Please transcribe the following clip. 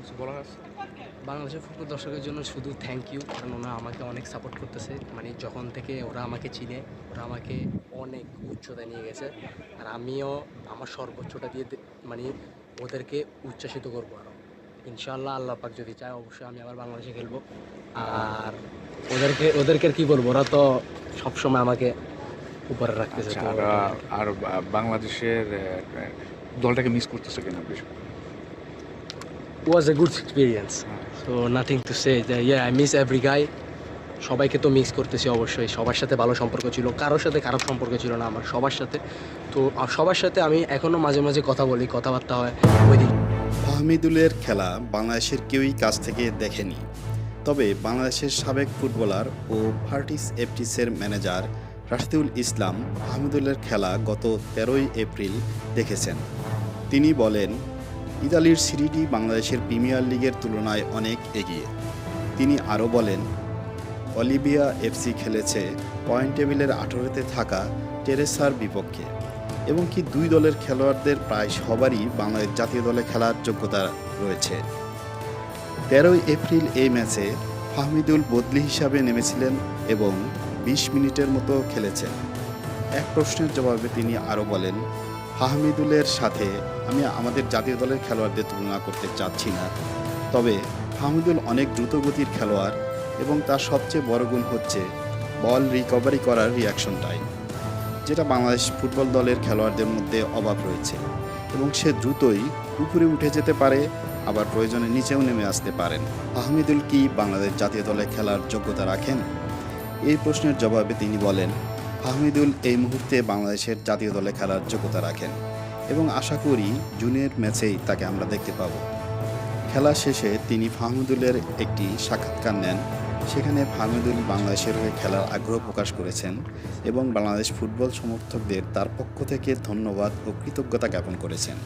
কিছু বলার আছে? বাংলাদেশের ফুটবল দর্শকের জন্য শুধু থ্যাংক ইউ কারণ ওরা আমাকে অনেক সাপোর্ট করতেছে। মানে যখন থেকে ওরা আমাকে চিনে ওরা আমাকে অনেক উচ্চতায় নিয়ে গেছে। আর আমিও আমার সর্বোচ্চটা দিয়ে মানে ওদেরকে উচ্ছ্বাসিত করব আরও ইনশাল্লাহ আল্লাহ পাক যদি চায় অবশ্যই আমি আবার বাংলাদেশে খেলব। আর ওদেরকে ওদেরকে আর কি বলব? ওরা তো সবসময় আমাকে উপরে রাখতেছে। আচ্ছা আর আর বাংলাদেশের দলটাকে মিস করতেছে কিনা বেশ? Was a good experience so nothing to say ইয়ে আই মিস এভরি গাই সবাইকে তো মিস করতেছি অবশ্যই। সবার সাথে ভালো সম্পর্ক ছিল। কারোর সাথে খারাপ সম্পর্ক ছিল না আমার, সবার সাথে। তো সবার সাথে আমি এখনও মাঝে মাঝে কথা বলি, কথাবার্তা হয়, ওই দিন ফাহমিদুলের খেলা বাংলাদেশের কেউই কাছ থেকে দেখেনি। তবে বাংলাদেশের সাবেক ফুটবলার ও ভার্টিস এফটিসের ম্যানেজার রাশিদুল ইসলাম ফাহমিদুলের খেলা গত তেরোই এপ্রিল দেখেছেন। তিনি বলেন ইতালির সিরিটি বাংলাদেশের প্রিমিয়ার লিগের তুলনায় অনেক এগিয়ে। তিনি আরও বলেন, অলিভিয়া এফসি খেলেছে পয়েন্ট টেবিলের আঠেরোতে থাকা টেরেসার বিপক্ষে এবং কি দুই দলের খেলোয়াড়দের প্রায় সবারই বাংলাদেশ জাতীয় দলে খেলার যোগ্যতা রয়েছে। তেরোই এপ্রিল এই ম্যাচে ফাহমিদুল বদলি হিসাবে নেমেছিলেন এবং বিশ মিনিটের মতো খেলেছেন। এক প্রশ্নের জবাবে তিনি আরও বলেন ফাহমিদুলের সাথে আমি আমাদের জাতীয় দলের খেলোয়াড়দের তুলনা করতে চাচ্ছি না। তবে ফাহমিদুল অনেক দ্রুতগতির খেলোয়াড় এবং তার সবচেয়ে বড় গুণ হচ্ছে বল রিকভারি করার রিয়াকশন টাইম যেটা বাংলাদেশ ফুটবল দলের খেলোয়াড়দের মধ্যে অভাব রয়েছে এবং সে দ্রুতই উপরে উঠে যেতে পারে, আবার প্রয়োজনে নিচেও নেমে আসতে পারেন। আহমেদুল কি বাংলাদেশ জাতীয় দলে খেলার যোগ্যতা রাখেন? এই প্রশ্নের জবাবে তিনি বলেন ফাহমিদুল এই মুহূর্তে বাংলাদেশের জাতীয় দলে খেলার যোগ্যতা রাখেন এবং আশা করি জুনের ম্যাচেই তাকে আমরা দেখতে পাব। খেলা শেষে তিনি ফাহমিদুলের একটি সাক্ষাৎকার নেন। সেখানে ফাহমিদুল বাংলাদেশের হয়ে খেলার আগ্রহ প্রকাশ করেছেন এবং বাংলাদেশ ফুটবল সমর্থকদের তার পক্ষ থেকে ধন্যবাদ ও কৃতজ্ঞতা জ্ঞাপন করেছেন।